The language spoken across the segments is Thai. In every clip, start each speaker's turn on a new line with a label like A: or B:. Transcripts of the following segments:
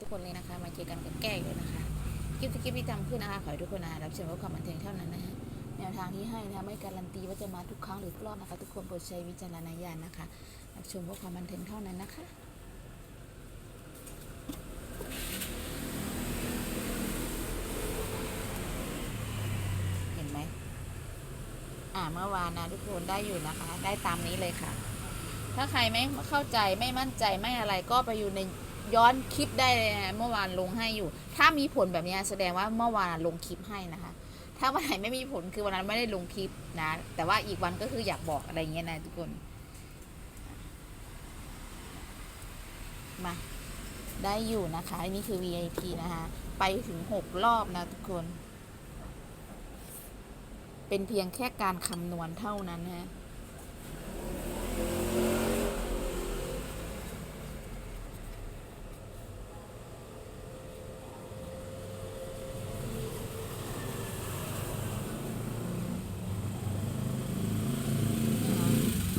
A: ทุกคนเลยนะคะ มาเจอกันกับแก้วเลยนะคะ คลิปที่คลิปที่ทำขึ้นนะคะ ขอให้ทุกคนนะรับชมว่าความบันเทิงเท่านั้นนะคะแนวทางที่ให้นะคะไม่การันตีว่าจะมาทุกครั้งหรือทุกรอบนะคะ ทุกคนโปรดใช้วิจารณญาณนะคะ รับชมว่าความบันเทิงเท่านั้นนะคะเห็นไหมอ่าเมื่อวานนะทุกคนได้อยู่นะคะ ได้ตามนี้เลยค่ะ ถ้าใครไม่เข้าใจไม่มั่นใจไม่อะไรก็ไปอยู่ใน ย้อนคลิปได้เลยนะเมื่อวานลงให้อยู่ ถ้ามีผลแบบนี้แสดงว่าเมื่อวานลงคลิปให้นะคะ ถ้าวันไหนไม่มีผลคือวันนั้นไม่ได้ลงคลิปนะ แต่ว่าอีกวันก็คืออยากบอกอะไรเงี้ยนะทุกคน มา ได้อยู่นะคะนนี้คือ VIP นะคะ ไปถึงหกรอบนะทุกคน เป็นเพียงแค่การคำนวณเท่านั้นนะ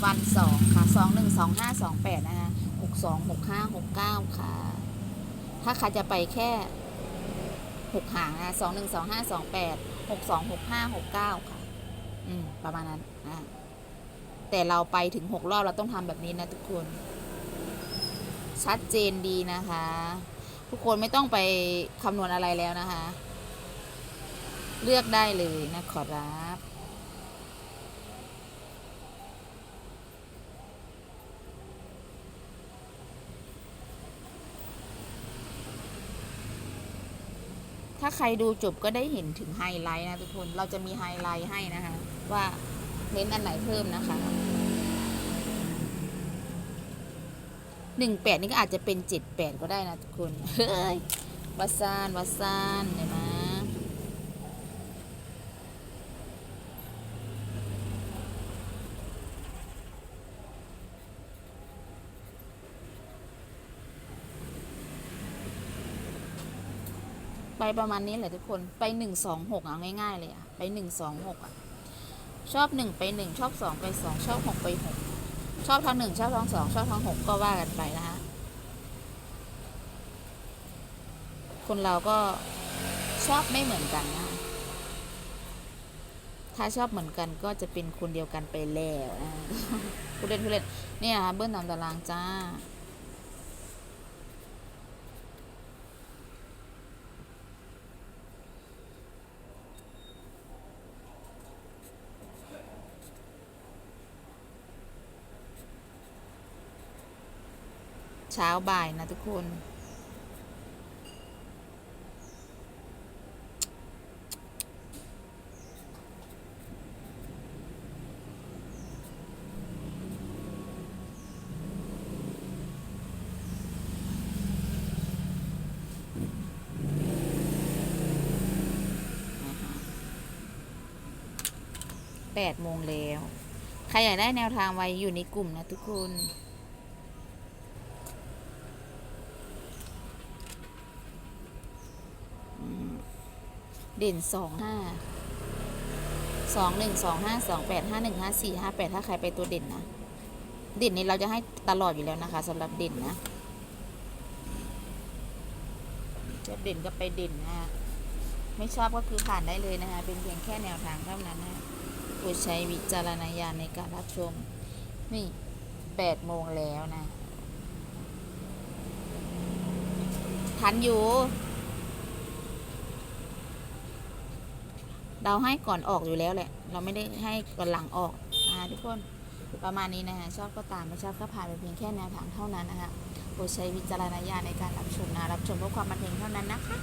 A: วันสองค่ะสองหนึ่งสองห้าสองแปดนะคะหกสองหกห้าหกเก้าค่ะ ถ้าใครจะไปแค่หกหางนะสองหนึ่งสองห้าสองแปดหกสองหกห้าหกเก้าค่ะ อืม ประมาณนั้นนะแต่เราไปถึงหกรอบเราต้องทำแบบนี้นะทุกคน ชัดเจนดีนะคะ ทุกคนไม่ต้องไปคำนวณอะไรแล้วนะคะ เลือกได้เลยนะขอรับ ถ้าใครดูจบก็ได้เห็นถึงไฮไลท์นะทุกคน เราจะมีไฮไลท์ให้นะคะ ว่าเน้นอันไหนเพิ่มนะคะหนึ่งแปดนี่ก็อาจจะเป็นเจ็ดแปดก็ได้นะทุกคน เฮ้ยวัสซานวัสซานเห็นไหม ไปประมาณนี้แหละทุกคนไปหนึ่งสองหกเอาง่ายๆเลยอะไปหนึ่งสองหกอะชอบหนึ่งไปหนึ่งชอบสองไปสองชอบหกไปหกชอบทั้งหนึ่งชอบทั้งสองชอบทั้งหกก็ว่ากันไปนะฮะคนเราก็ชอบไม่เหมือนกันนะถ้าชอบเหมือนกันก็จะเป็นคนเดียวกันไปแล้วนะผู้เล่นผู้เล่นเนี่ยค่ะเบิ้ลตามตารางจ้า เช้าบ่ายนะทุกคน แปดโมงแล้ว ใครอยากได้แนวทางไว้อยู่ในกลุ่มนะทุกคน เด่นสองห้าสองหนึ่งสองห้าสองแปดห้าหนึ่งห้าสี่ห้าแปดถ้าใครไปตัวเด่นนะ เด่นนี้เราจะให้ตลอดอยู่แล้วนะคะสำหรับเด่นนะชอบเด่นก็ไปเด่นนะฮะไม่ชอบก็คือผ่านได้เลยนะคะ เป็นเพียงแค่แนวทางเท่านั้นนะโปรดใช้วิจารณญาณในการรับชม นี่แปดโมงแล้วนะ ทันอยู่ เราให้ก่อนออกอยู่แล้วแหละ เราไม่ได้ให้ก่อนหลังออกนะทุกคนประมาณนี้นะคะชอบก็ตามไม่ชอบก็ผ่านไปเพียงแค่แนวทางเท่านั้นนะคะโปรดใช้วิจารณญาณในการรับชมนะรับชมเพื่อความบันเทิงเท่านั้นนะคะ